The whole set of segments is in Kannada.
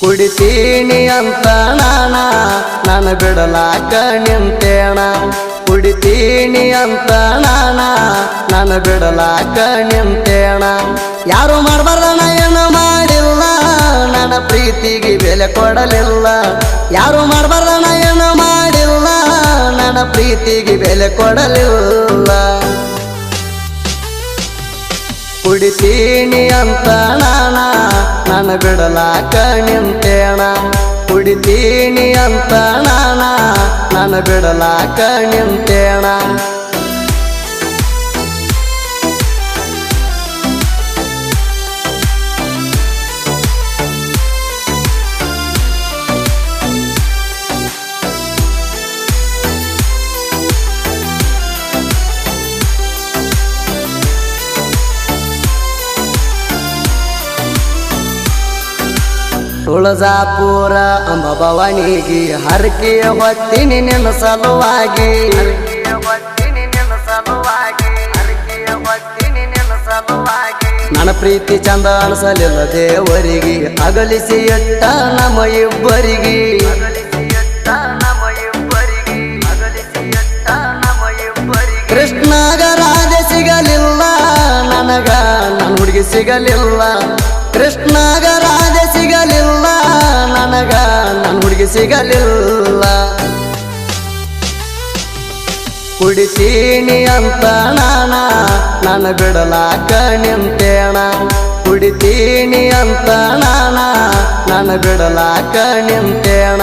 ಕುಡಿತೀನಿ ಅಂತ ನಾನ, ನಾನು ಬಿಡಲಾಕ ನಿಂತೇಣ ಕುಡಿತೀನಿ ಅಂತ ನಾನ, ನಾನು ಬಿಡಲಾಕ ನಿಂತೇಣ ಯಾರು ಮಾಡಬಾರ್ದಣ ಏನು ಮಾಡಿಲ್ಲ, ನನ್ನ ಪ್ರೀತಿಗೆ ಬೆಲೆ ಕೊಡಲಿಲ್ಲ. ಯಾರು ಮಾಡಬಾರ್ದಣ ಏನು ಮಾಡಿಲ್ಲ, ನನ್ನ ಪ್ರೀತಿಗೆ ಬೆಲೆ ಕೊಡಲಿಲ್ಲ. ಕುಡಿತೀನಿ ಅಂತ ನಾನ ನಾನು ಬಿಡಲಾಕ ನಿಂತೇಣ ಕುಡಿತೀನಿ ಅಂತ ನಾನ ನಾನು ಬಿಡಲಾಕ ನಿಂತೇಣ ತುಳಜಾಪುರ ಅಂಬ ಭವಾನಿಗೆ ಹರಕೆಯ ಹೊತ್ತಿನಿ ನಿನ್ನ ಸಲುವಾಗಿ. ನನ್ನ ಪ್ರೀತಿ ಚಂದ ಅನಿಸಲಿಲ್ಲ ದೇವರಿಗೆ. ಅಗಲಿಸಿ ಎಟ್ಟ ನಮ್ಮ ಇಬ್ಬರಿಗೆ. ಕೃಷ್ಣಗ ರಾಜ ಸಿಗಲಿಲ್ಲ, ನನಗ ನನ್ನ ಹುಡುಗಿ ಸಿಗಲಿಲ್ಲ. ಕೃಷ್ಣಗ ರಾಜ ಸಿಗಲಿಲ್ಲ, ನನಗ ನನ್ನ ಹುಡುಗಿ ಸಿಗಲಿಲ್ಲ. ಕುಡಿತೀನಿ ಅಂತ ನಾನ, ನನ್ನ ಬಿಡಲಾಕ ನಿಂತೇಣ ಕುಡಿತೀನಿ ಅಂತ ನಾನ, ನನ್ನ ಬಿಡಲಾಕ ನಿಂತೇಣ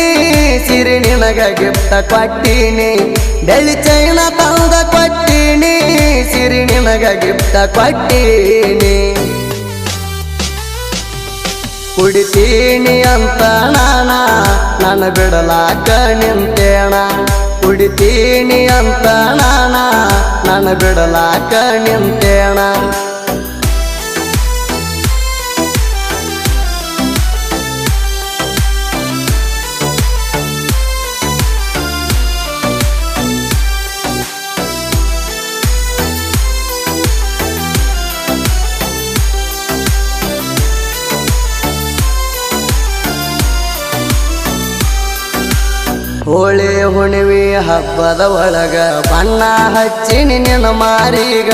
ಕೊಟ್ಟಿನಿ, ಸಿರಿ ನಿನಗ ಗಿಫ್ಟ ಕೊಟ್ಟಿನಿ ಬೆಳಿ ಚೈನ ತಂದ ಕೊಟ್ಟೀನಿ, ಸಿರಿ ನಿನಗ ಗಿಫ್ಟ ಕೊಟ್ಟಿನಿ. ಕುಡಿತೀನಿ ಅಂತ ನಾನ ನಾನು ಬಿಡಲಾಕ ನಿಂತೇಣ. ಕುಡಿತೀನಿ ಅಂತ ನಾನ ನಾನು ಬಿಡಲಾಕ ನಿಂತೇಣ. ಹೋಳಿ ಹುಣಿವಿ ಹಬ್ಬದ ಒಳಗ ಬಣ್ಣ ಹಚ್ಚಿನಿ ನಿನ್ನ ಮಾರೀಗ.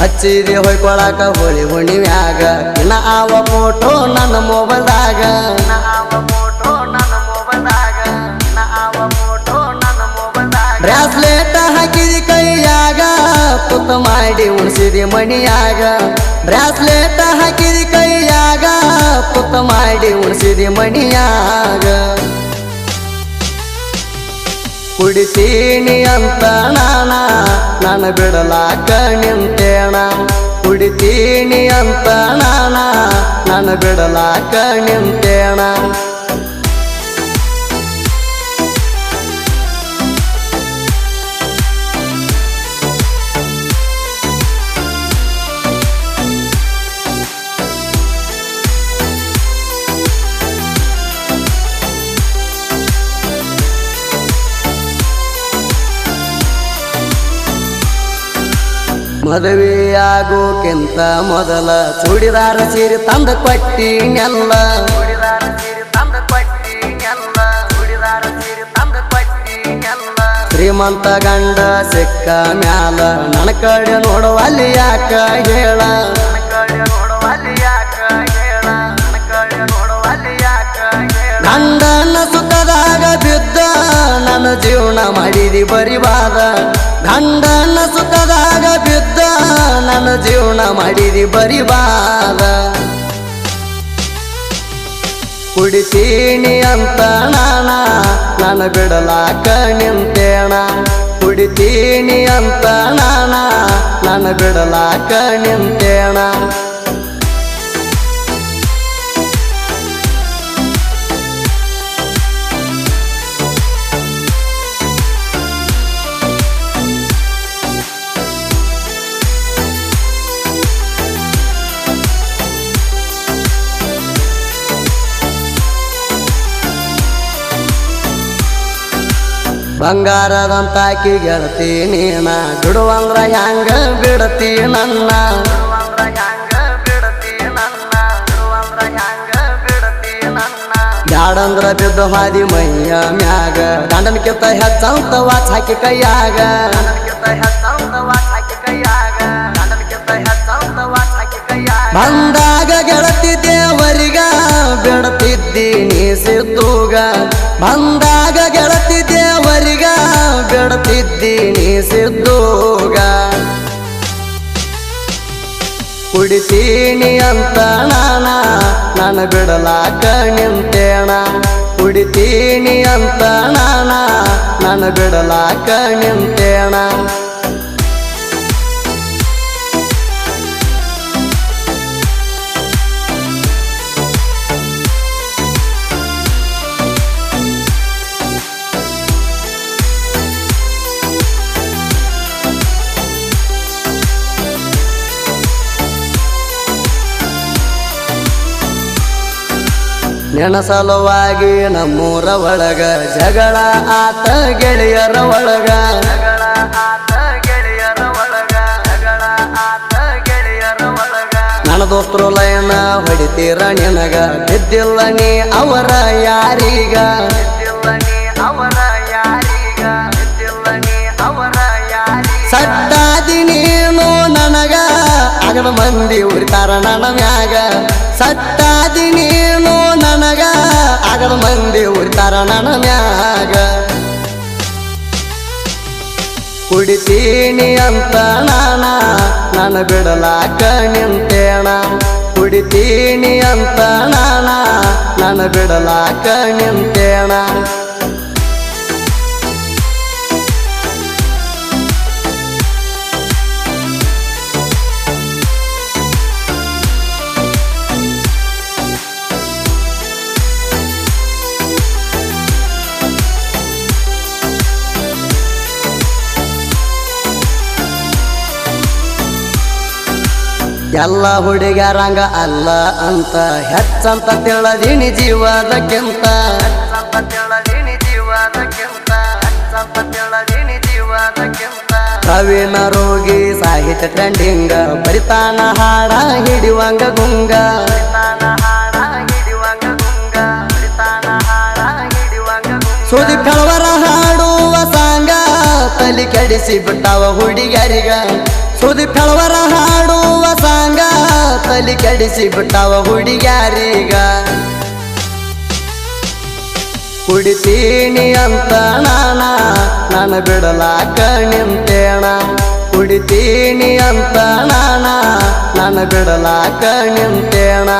ಹಚ್ಚಿದಿ ಹೊಯ್ಕೊಳಕ ಹೋಳಿ ಹುಣಿವ್ಯಾಗ. ಇನ್ನ ಆವ ಫೋಟೋ ನನ್ನ ಮೊಬೈಲ್ದಾಗ. ಬ್ರಾಸ್ಲೆಟ್ ಹಾಕಿದಿ ಕೈಯಾಗ. ತುತ್ತ ಮಾಡಿ ಉಣಿಸಿದಿ ಮಣಿಯಾಗ. ಬ್ರಾಸ್ಲೆಟ್ ಹಾಕಿದಿ ಕೈಯಾಗ ತುತ್ತ ಮಾಡಿ ಉಣಿಸಿದಿ ಮಣಿಯಾಗ. ಕುಡಿತೀನಿ ಅಂತ ನಾನ, ನಾನು ಬಿಡಲಾಕ ನಿಂತೇಣ ಕುಡಿತೀನಿ ಅಂತ ನಾನ, ನಾನು ಬಿಡಲಾಕ ನಿಂತೇಣ ಮದುವೆಯಾಗೋಕ್ಕಿಂತ ಮೊದಲ ಚೂಡಿದಾರ ಸೀರೆ ತಂದ ಕೊಟ್ಟಿನೆಲ್ಲ ಶ್ರೀಮಂತ ಗಂಡ ಸಿಕ್ಕ ಮ್ಯಾಲ ನನ್ನ ಕಡೆ ನೋಡುವಲ್ಲಿ ಯಾಕ ಹೇಳ. ಗಂಡನ ಸುಖದಾಗ ಬಿದ್ದ, ನನ್ನ ಜೀವನ ಮಾಡಿದಿ ಬರಿವಾದ. ಗಂಡನ ಸುಖದಾಗ ನನ್ನ ಜೀವನ ಮಾಡಿದಿ ಬರಿಬಾದ. ಕುಡಿತೀನಿ ಅಂತ ನಾನ, ನನ್ನ ಬಿಡಲಾಕ ನಿಂತೇಣ ಕುಡಿತೀನಿ ಅಂತ ನಾನ, ನನ್ನ ಬಿಡಲಾಕ ನಿಂತೇಣ ಬಂಗಾರದಂತ ಗೆಳತಿ ನೀನ. ಬಿಡುವಂದ್ರ ಹ್ಯಾಂಗ ಬಿಡತಿ ನನ್ನ. ಬ್ಯಾಡಂದ್ರ ಬಿದ್ದ ಹಾದಿ ಮೈಯ ಮ್ಯಾಗ. ಗಂಡನ ಕಿತ್ತ ಹೆಚ್ಚಂತ ವಾಚ್ ಹಾಕಿ ಕೈಯಾಗ. ಬಂದಾಗ ಗೆಳತಿ ದೇವರಿಗ ಬಿಡತಿದ್ದೀನಿ ಸಿದ್ದುಗ. ಬಂದಾಗ ಗೆಳತಿ ಬಿಡತಿದ್ದೀನಿ ಸಿದ್ದೋಗ ಕುಡಿತೀನಿ ಅಂತ ನಾನ ನನ್ನ ಬಿಡಲಾಕ ನಿಂತೇಣ ಕುಡಿತೀನಿ ಅಂತ ನಾನ ನನ್ನ ಬಿಡಲಾಕ ನಿಂತೇಣ ನೆನ ಸಲುವಾಗಿ ನಮ್ಮೂರ ಒಳಗ. ಜಗಳ ಆತ ಗೆಳೆಯರ ಒಳಗ. ನನ್ನ ದೋಸ್ತರು ಲಯನ ಹೊಡಿತೀರ ನಿನಗ. ಬಿದ್ದಿಲ್ಲ ನೀ ಅವರ ಯಾರೀಗ. ಸಟ್ಟಾದಿ ನೀನು ನನಗ. ಅಗಲ ಮಂದಿ ಉರಿತಾರ ನನ್ನ ಮ್ಯಾಗ. ಸಟ್ಟಾದಿ ನೀನು ನನಗ ಆಗದ ಮಂದಿ ಉರಿತಾರ ನನ್ನ ಮ್ಯಾಗ. ಕುಡಿತೀನಿ ಅಂತ ನಾನ, ನನ್ನ ಬಿಡಲಾಕ ನಿಂತೇಣ. ಕುಡಿತೀನಿ ಅಂತ ನಾನ, ನನ್ನ ಬಿಡಲಾಕ ನಿಂತೇಣ. ಎಲ್ಲ ಹುಡುಗರಂಗ ಅಲ್ಲ ಅಂತ ಹೆಚ್ಚಂತ ತಿಳದಿನಿ ಜೀವದಕ್ಕಿಂತ. ಕವಿನ ರೋಗಿ ಸಾಹಿತ್ಯ ಟ್ರೆಂಡಿಂಗ ಬರಿತಾನ ಹಾಡ ಹಿಡಿವಂಗ ಗುಂಗ. ಸುದಿ ಕಳವರ ಹಾಡುವ ಸಾಂಗ ತಲಿ ಕೆಡಿಸಿ ಬಿಟ್ಟಾವ ಹುಡುಗರಿಗ ಸುದಿ ಫಳವರ ಹಾಡುವ ಸಾಂಗ, ತಲಿ ಕೆಡಿಸಿ ಬಿಟ್ಟಾವ ಹುಡುಗ್ಯಾರೀಗ. ಕುಡಿತೀನಿ ಅಂತ ನಾನ, ನಾನು ಬಿಡಲಾಕ ನಿಂತೇಣ. ಕುಡಿತೀನಿ ಅಂತ ನಾನ, ನಾನು ಬಿಡಲಾಕ ನಿಂತೇಣ.